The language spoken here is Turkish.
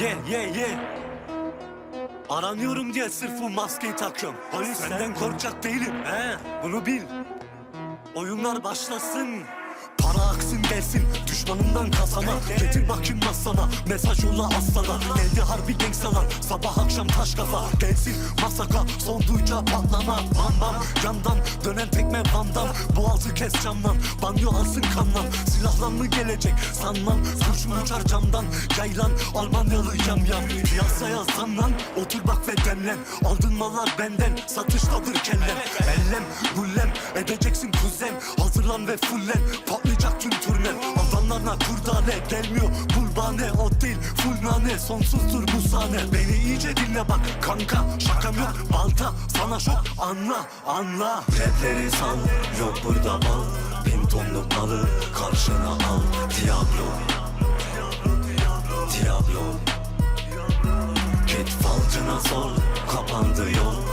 Ye ye ye. Aranıyorum diye sırf bu maskeyi takıyorum. Polis senden korkacak değilim. He, bunu bil. Oyunlar başlasın. Para aksın gelsin. Düşmanımdan kasana Getir bakayım masana. Mesaj yolla aslana. Geldi harbi gangstalar sabah akşam taş kafa. Gelsin masaka. Son duyacağı patlama. Bam bam. Yandan dönen tekme bandam Boğazı kes camdan. Banyo alsın kanlan Silahlan mı gelecek? Sanmam Kurşun uçar camdan? Yaylan Almanyalı yam yam. Piyasaya zamlan otur bak ve demlen. Aldın mallar benden. Satıştadır kellen. Ellem gullem edeceksin kuzen Hazırlan ve fullen. Patlayacak Adamlarına kurdane gelmiyor. Bulbane O değil full nane. Sonsuzdur bu sahne. Beni iyice dinle bak kanka. Şakam yok balta. Sana şok. Anla anla. Rapleri sal yok burada bal Bin tonluk malı karşına al. Diablo. Diablo. Git falcına sor. Kapandı yol